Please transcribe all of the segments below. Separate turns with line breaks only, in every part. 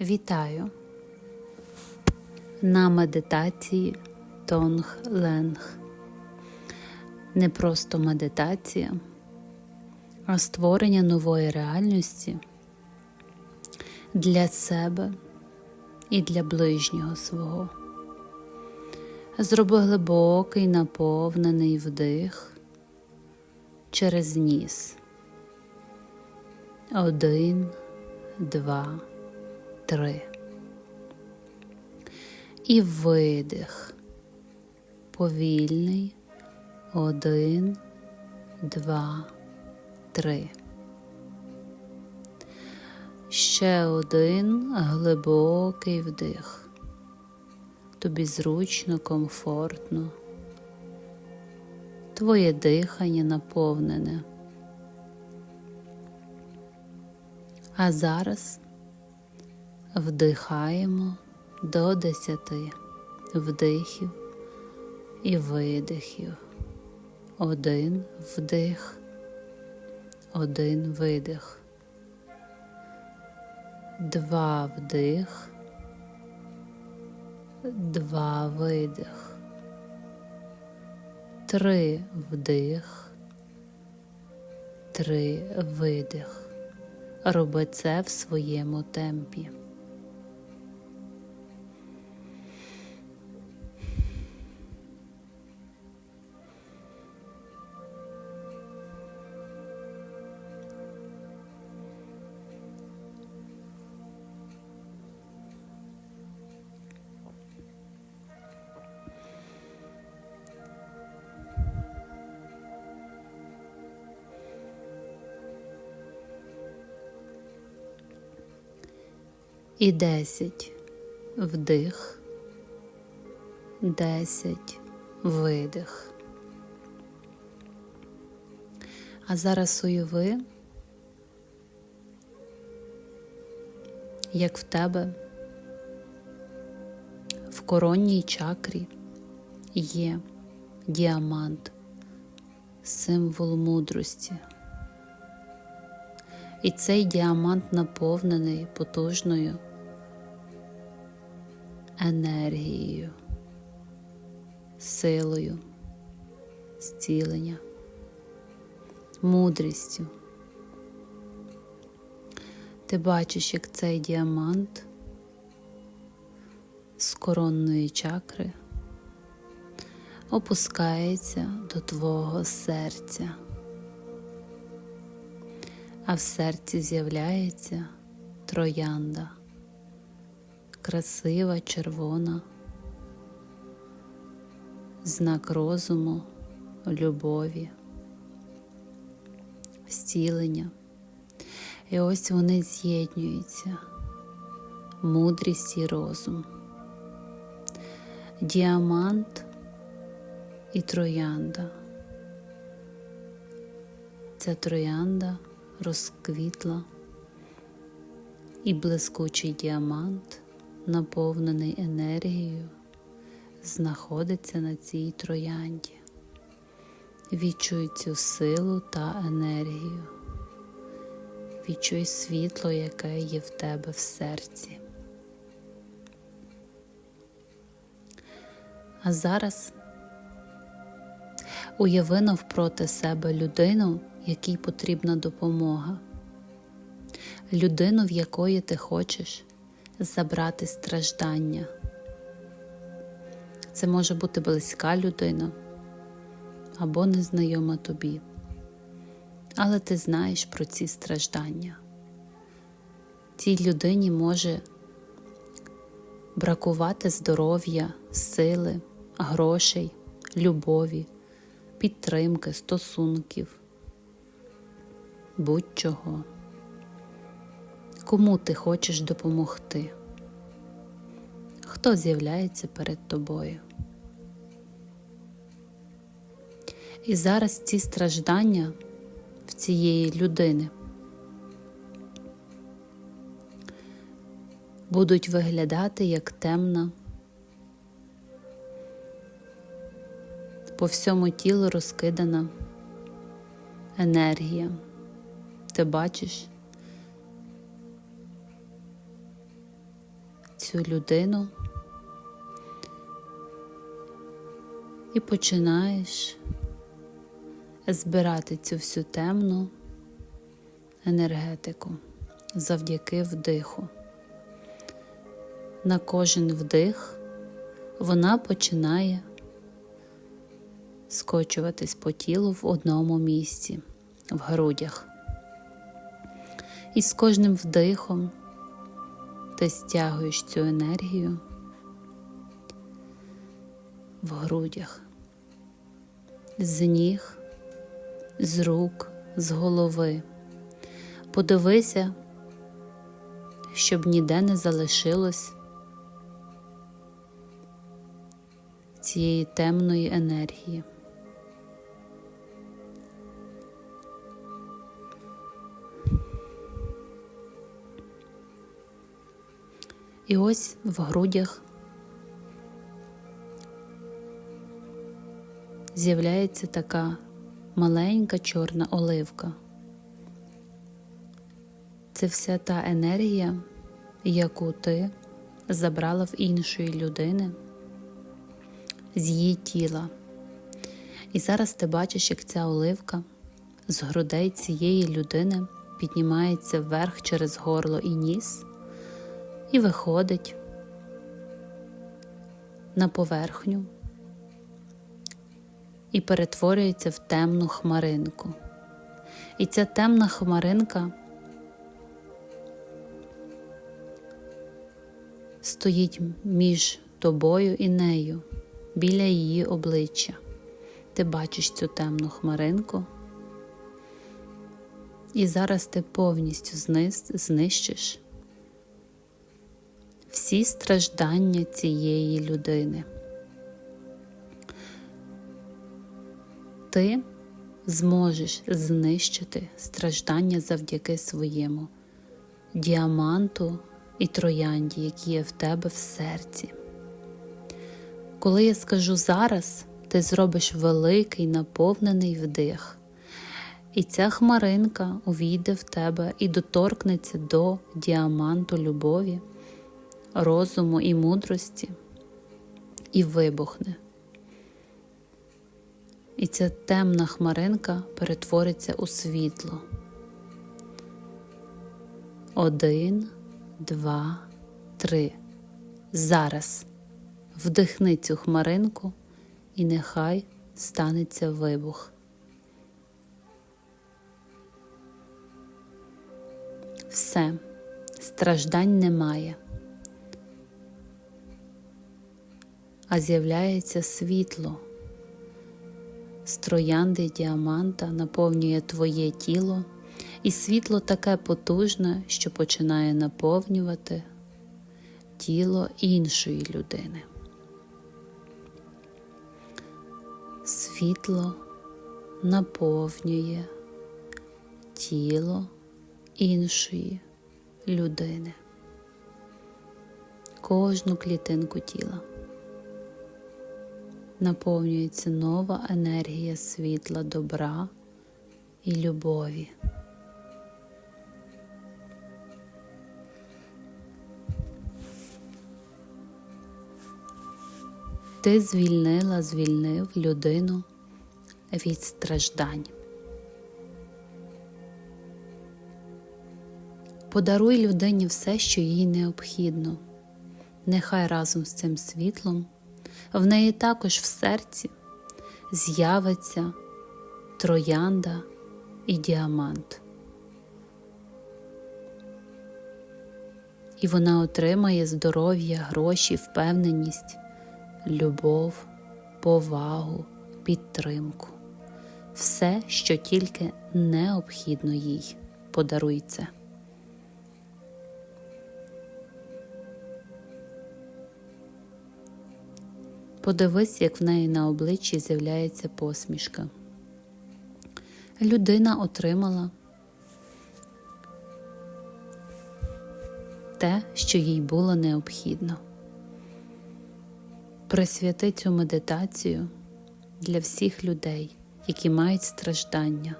Вітаю на медитації Тонг Ленг. Не просто медитація, а створення нової реальності для себе і для ближнього свого. Зроби глибокий наповнений вдих через ніс. Один, два, три. І видих. Повільний. Один, два, три. Ще один глибокий вдих. Тобі зручно, комфортно. Твоє дихання наповнене. А зараз вдихаємо до десяти вдихів і видихів. Один вдих, один видих, два вдих, два видих, три вдих, три видих. Роби це в своєму темпі. І десять вдих, десять видих. А зараз уяви, як в тебе в коронній чакрі є діамант, символ мудрості. І цей діамант наповнений потужною енергією, силою, зцілення, мудрістю. Ти бачиш, як цей діамант з коронної чакри опускається до твого серця а в серці з'являється троянда, красива червона, знак розуму, любові, зцілення. І ось вони з'єднуються, мудрість і розум, діамант і троянда. Ця троянда розквітла, і блискучий діамант, наповнений енергією, знаходиться на цій троянді. Відчуй цю силу та енергію. Відчуй світло, яке є в тебе в серці. А зараз уяви навпроти себе людину, якій потрібна допомога, людину, в якої ти хочеш забрати страждання. Це може бути близька людина або незнайома тобі, але ти знаєш про ці страждання. Цій людині може бракувати здоров'я, сили, грошей, любові, підтримки, стосунків будь-чого. Кому ти хочеш допомогти? Хто з'являється перед тобою? І зараз ці страждання в цієї людини будуть виглядати як темна, по всьому тілу розкидана енергія ти бачиш, цю людину і починаєш збирати цю всю темну енергетику завдяки вдиху. На кожен вдих вона починає скочуватись по тілу в одному місці, в грудях. І з кожним вдихом ти стягуєш цю енергію в грудях, з ніг, з рук, з голови. Подивися, щоб ніде не залишилось цієї темної енергії. І ось в грудях з'являється така маленька чорна оливка. Це вся та енергія, яку ти забрала в іншої людини з її тіла. І зараз ти бачиш, як ця оливка з грудей цієї людини піднімається вверх через горло і ніс і виходить на поверхню і перетворюється в темну хмаринку. І ця темна хмаринка стоїть між тобою і нею, біля її обличчя. Ти бачиш цю темну хмаринку, і зараз ти повністю знищиш всі страждання цієї людини. Ти зможеш знищити страждання завдяки своєму діаманту і троянді, які є в тебе в серці. Коли я скажу зараз, ти зробиш великий наповнений вдих, і ця хмаринка увійде в тебе і доторкнеться до діаманту любові, розуму і мудрості, і вибухне. І ця темна хмаринка перетвориться у світло. Один, два, три. Зараз вдихни цю хмаринку, і нехай станеться вибух. Все, страждань немає, а з'являється світло. З троянди діаманта наповнює твоє тіло, і світло таке потужне, що починає наповнювати тіло іншої людини. Світло наповнює тіло іншої людини, кожну клітинку тіла. Наповнюється нова енергія світла, добра і любові. Ти звільнила, звільнив людину від страждань. Подаруй людині все, що їй необхідно. Нехай разом з цим світлом в неї також в серці з'явиться троянда і діамант. І вона отримає здоров'я, гроші, впевненість, любов, повагу, підтримку. Все, що тільки необхідно їй, подаруй це. Подивись, як в неї на обличчі з'являється посмішка. Людина отримала те, що їй було необхідно. Присвяти цю медитацію для всіх людей, які мають страждання,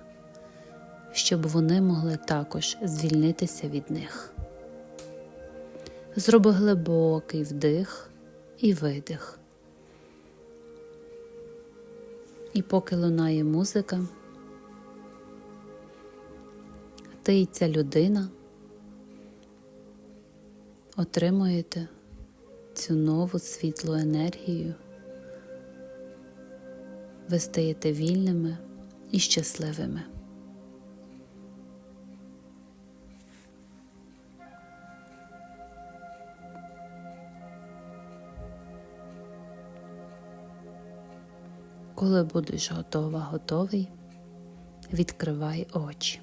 щоб вони могли також звільнитися від них. Зроби глибокий вдих і видих. І поки лунає музика, ти і ця людина отримуєте цю нову світлу енергію. Ви стаєте вільними і щасливими. Коли будеш готова, готовий, відкривай очі.